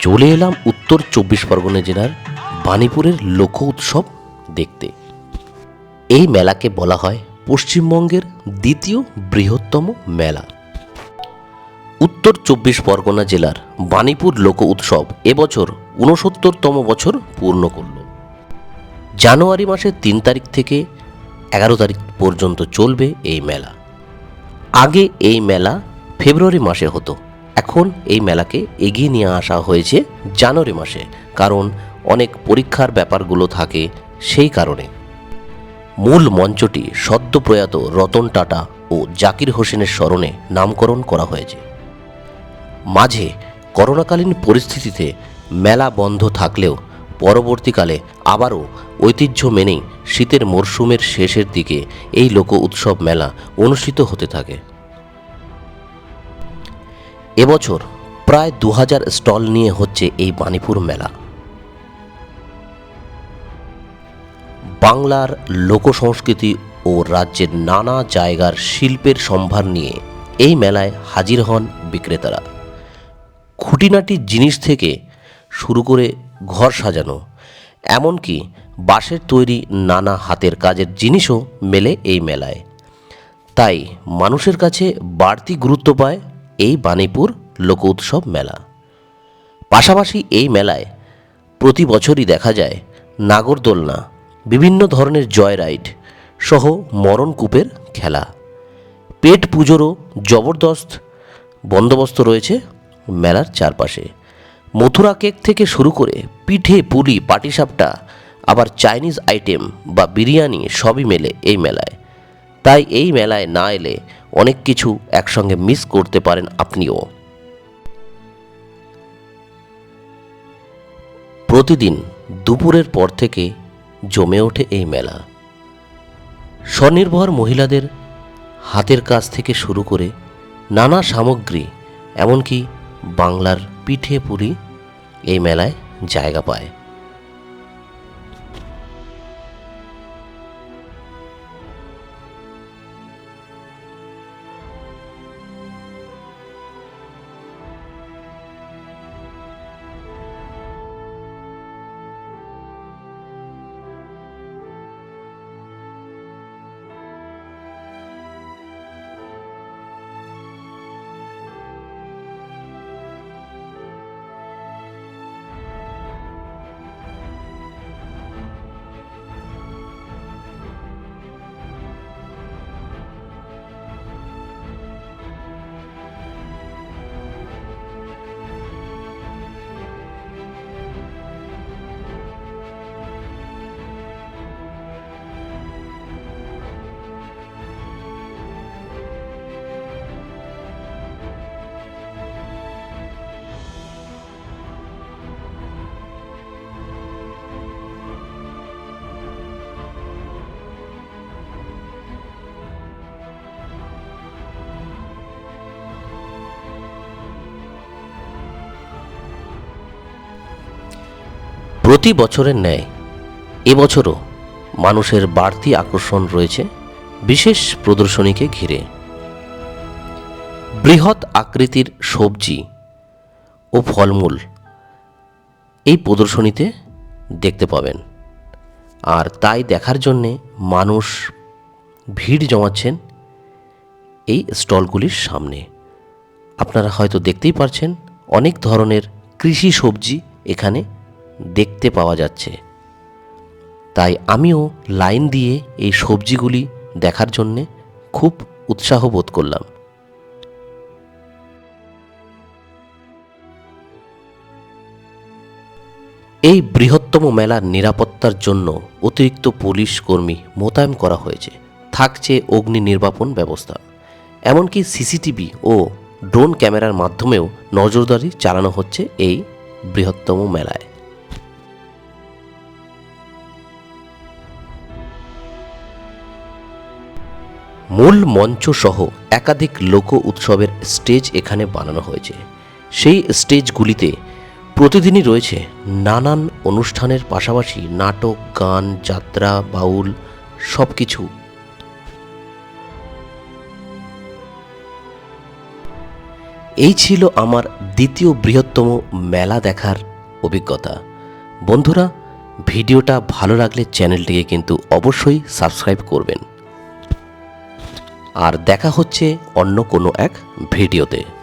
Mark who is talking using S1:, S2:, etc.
S1: চলে এলাম উত্তর চব্বিশ পরগনা জেলার বাণীপুরের লোক উৎসব দেখতে। এই মেলাকে বলা হয় পশ্চিমবঙ্গের দ্বিতীয় বৃহত্তম মেলা। উত্তর চব্বিশ পরগনা জেলার বাণীপুর লোক উৎসব এবছর ঊনসত্তরতম বছর পূর্ণ করল। জানুয়ারি মাসের তিন তারিখ থেকে এগারো তারিখ পর্যন্ত চলবে এই মেলা। আগে এই মেলা ফেব্রুয়ারি মাসে হতো। এখন এই মেলাকে এগিয়ে নিয়ে আসা হয়েছে জানুয়ারি মাসে, কারণ অনেক পরীক্ষার ব্যাপারগুলো থাকে সেই কারণে। মূল মঞ্চটি সদ্য প্রয়াত রতন টাটা ও জাকির হোসেনের স্মরণে নামকরণ করা হয়েছে। মাঝে করোনাকালীন পরিস্থিতিতে মেলা বন্ধ থাকলেও পরবর্তীকালে আবারও ঐতিহ্য মেনেই শীতের মরশুমের শেষের দিকে এই লোক উৎসব মেলা অনুষ্ঠিত হতে থাকে। এবছর প্রায় দু হাজার স্টল নিয়ে হচ্ছে এই বাণীপুর মেলা। বাংলার লোকসংস্কৃতি ও রাজ্যের নানা জায়গার শিল্পের সম্ভার নিয়ে এই মেলায় হাজির হন বিক্রেতারা। খুঁটিনাটি জিনিস থেকে শুরু করে ঘর সাজানো, এমনকি বাঁশের তৈরি নানা হাতের কাজের জিনিসও মেলে এই মেলায়। তাই মানুষের কাছে বাড়তি গুরুত্ব পায় এই বাণীপুর লোক উৎসব মেলা। পাশাপাশি এই মেলায় প্রতি বছরই দেখা যায় নাগরদোলনা, বিভিন্ন ধরনের জয় রাইড সহ মরণকূপের খেলা। পেট পুজোরও জবরদস্ত বন্দোবস্ত রয়েছে মেলার চারপাশে। মথুরা কেক থেকে শুরু করে পিঠে, পুলি, পাটিসাপটা, আবার চাইনিজ আইটেম বা বিরিয়ানি সবই মেলে এই মেলায়। তাই এই মেলায় না এলে অনেক কিছু একসঙ্গে মিস করতে পারেন আপনিও। প্রতিদিন দুপুরের পর থেকে জমে ওঠে এই মেলা। স্বনির্ভর মহিলাদের হাতের কাজ থেকে শুরু করে নানা সামগ্রী, এমনকি বাংলার পিঠে পুরি এই মেলায় জায়গা পায়। প্রতি বছরের ন্যায়, এবছরও মানুষের বাড়তি আকর্ষণ রয়েছে বিশেষ প্রদর্শনীকে ঘিরে। বৃহৎ আকৃতির সবজি ও ফলমূল এই প্রদর্শনীতে দেখতে পাবেন। আর তাই দেখার জন্যে মানুষ ভিড় জমাচ্ছেন এই স্টলগুলির সামনে। আপনারা হয়তো দেখতেই পারছেন অনেক ধরনের কৃষি সবজি এখানে দেখতে পাওয়া যাচ্ছে। তাই আমিও লাইন দিয়ে এই সবজিগুলি দেখার জন্যে খুব উৎসাহ বোধ করলাম। এই বৃহত্তম মেলার নিরাপত্তার জন্য অতিরিক্ত পুলিশ কর্মী মোতায়েন করা হয়েছে। থাকছে অগ্নি নির্বাপন ব্যবস্থা। এমনকি সিসিটিভি ও ড্রোন ক্যামেরার মাধ্যমেও নজরদারি চালানো হচ্ছে এই বৃহত্তম মেলায়। মূল মঞ্চ সহ একাধিক লোক উৎসবের স্টেজ এখানে বানানো হয়েছে। সেই স্টেজগুলিতে প্রতিদিনই রয়েছে নানান অনুষ্ঠানের পাশাপাশি নাটক, গান, যাত্রা, বাউল সব কিছু এই ছিল আমার দ্বিতীয় বৃহত্তম মেলা দেখার অভিজ্ঞতা। বন্ধুরা, ভিডিওটা ভালো লাগলে চ্যানেলটিকে কিন্তু অবশ্যই সাবস্ক্রাইব করবেন। আর দেখা হচ্ছে অন্য কোনো এক ভিডিওতে।